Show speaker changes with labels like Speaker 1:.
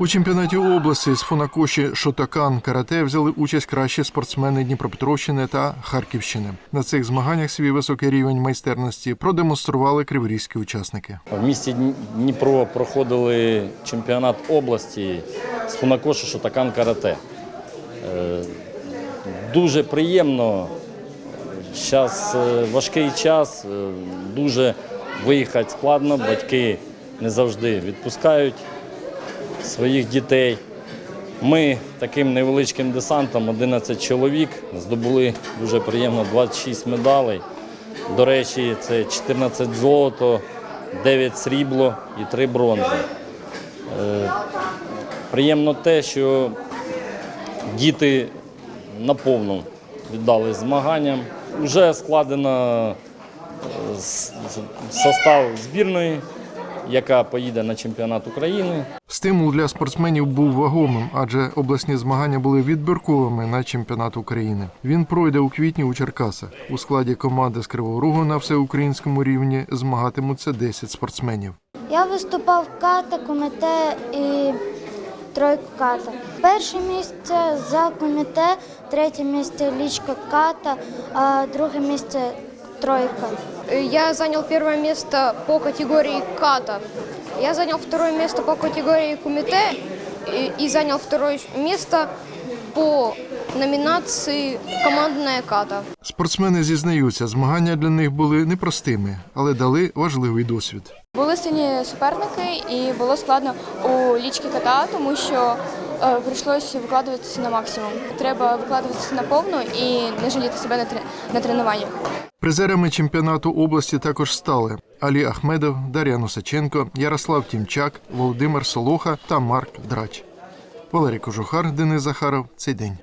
Speaker 1: У чемпіонаті області з Фунакоші Шотакан карате взяли участь кращі спортсмени Дніпропетровщини та Харківщини. На цих змаганнях свій високий рівень майстерності продемонстрували криворізькі учасники.
Speaker 2: В місті Дніпро проходили чемпіонат області з Фунакошу Шотакан карате. Е, Дуже приємно. Зараз важкий час, е, дуже виїхати складно, батьки не завжди відпускають своїх дітей. Ми таким невеличким десантом, 11 чоловік, здобули дуже приємно 26 медалей. До речі, це 14 золото, 9 срібло і 3 бронзи. Е, Приємно те, що діти наповну віддали змаганням. Вже складено е, состав збірної, яка поїде на чемпіонат України.
Speaker 1: Стимул для спортсменів був вагомим, адже обласні змагання були відбірковими на чемпіонат України. Він пройде у квітні у Черкасах. У складі команди з Кривого Рогу на всеукраїнському рівні змагатимуться 10 спортсменів.
Speaker 3: Я виступав в ката, коміте і тройку ката. Перше місце за коміте, третє місце лічка ката, а друге місце тройка.
Speaker 4: Я занял первое место по категории ката. Я занял второе место по категории кумите и, и занял второе место по номинации командная ката.
Speaker 1: Спортсмени зізнаються, змагання для них були непростими, але дали важливий досвід.
Speaker 5: Були сильні суперники, і було складно у лічки кота, тому що прийшлося викладуватися на максимум. Треба викладуватися на повну і не жаліти себе на тренуваннях.
Speaker 1: Призерами чемпіонату області також стали Алі Ахмедов, Дар'я Носаченко, Ярослав Тімчак, Володимир Солоха та Марк Драч. Валерій Кожухар, Денис Захаров. Цей день.